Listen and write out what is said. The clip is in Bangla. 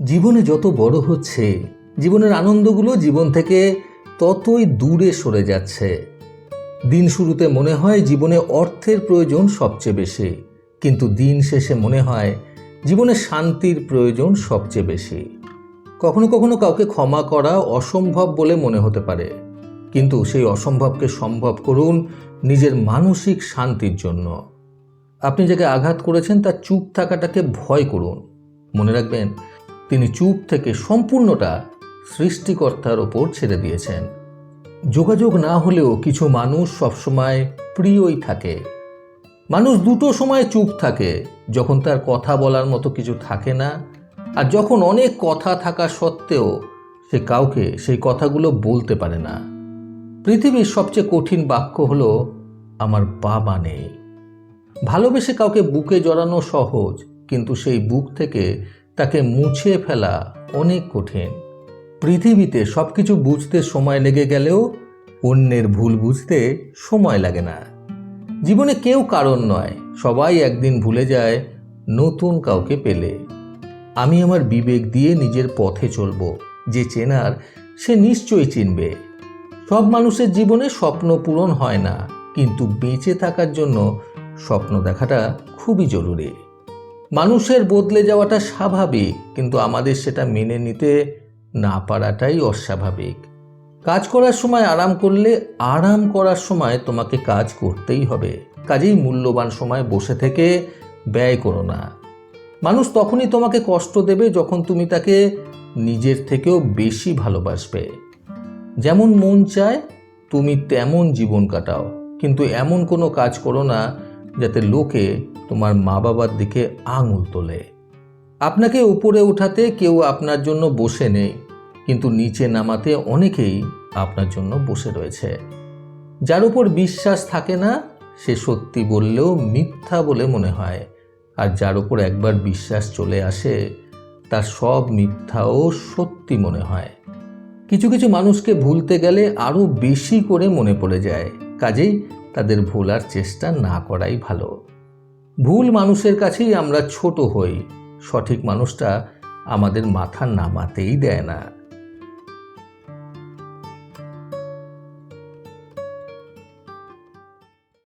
জীবনে যত বড় হচ্ছে, জীবনের আনন্দগুলো জীবন থেকে ততই দূরে সরে যাচ্ছে। দিন শুরুতে মনে হয় জীবনে অর্থের প্রয়োজন সবচেয়ে বেশি, কিন্তু দিন শেষে মনে হয় জীবনে শান্তির প্রয়োজন সবচেয়ে বেশি। কখনো কখনো কাউকে ক্ষমা করা অসম্ভব বলে মনে হতে পারে, কিন্তু সেই অসম্ভবকে সম্ভব করুন নিজের মানসিক শান্তির জন্য। আপনি যাকে আঘাত করেছেন, তার চুপ থাকাটাকে ভয় করুন। মনে রাখবেন তিনি চুপ থেকে সম্পূর্ণটা সৃষ্টিকর্তার ওপর ছেড়ে দিয়েছেন। যোগাযোগ না হলেও কিছু মানুষ সবসময় প্রিয়ই থাকে। মানুষ দুটো সময় চুপ থাকে, যখন তার কথা বলার মতো কিছু থাকে না, আর যখন অনেক কথা থাকা সত্ত্বেও সে কাউকে সেই কথাগুলো বলতে পারে না। পৃথিবীর সবচেয়ে কঠিন বাক্য হলো, আমার বাবা নেই। ভালোবেসে কাউকে বুকে জড়ানো সহজ, কিন্তু সেই বুক থেকে তাকে মুছে ফেলা অনেক কঠিন। পৃথিবীতে সব কিছু বুঝতে সময় লেগে গেলেও অন্যের ভুল বুঝতে সময় লাগে না। জীবনে কেউ কারণ নয়, সবাই একদিন ভুলে যায় নতুন কাউকে পেলে। আমি আমার বিবেক দিয়ে নিজের পথে চলব, যে চেনার সে নিশ্চয়ই চিনবে। সব মানুষের জীবনে স্বপ্ন পূরণ হয় না, কিন্তু বেঁচে থাকার জন্য স্বপ্ন দেখাটা খুবই জরুরি। মানুষের বদলে যাওয়াটা স্বাভাবিক, কিন্তু আমাদের সেটা মেনে নিতে না পারাটাই অস্বাভাবিক। কাজ করার সময় আরাম করলে আরাম করার সময় তোমাকে কাজ করতেই হবে। কাজেই মূল্যবান সময় বসে থেকে ব্যয় করো না। মানুষ তখনই তোমাকে কষ্ট দেবে যখন তুমি তাকে নিজের থেকেও বেশি ভালোবাসবে। যেমন মন চায়, তুমি তেমন জীবন কাটাও। কিন্তু এমন কোনো কাজ করো না যাতে লোকে তোমার মা বাবার দিকে আঙুল তোলে। আপনাকে উপরে উঠাতে কেউ আপনার জন্য বসে নেই, কিন্তু নিচে নামাতে অনেকেই আপনার জন্য বসে রয়েছে। যার উপর বিশ্বাস থাকে না, সে সত্যি বললেও মিথ্যা বলে মনে হয়। আর যার উপর একবার বিশ্বাস চলে আসে, তার সব মিথ্যাও সত্যি মনে হয়। কিছু কিছু মানুষকে ভুলতে গেলে আরও বেশি করে মনে পড়ে যায়। কাজেই তাদের ভোলার চেষ্টা না করাই ভালো। ভুল মানুষের কাছেই আমরা ছোট হই। সঠিক মানুষটা আমাদের মাথা নামাতেই দেয় না।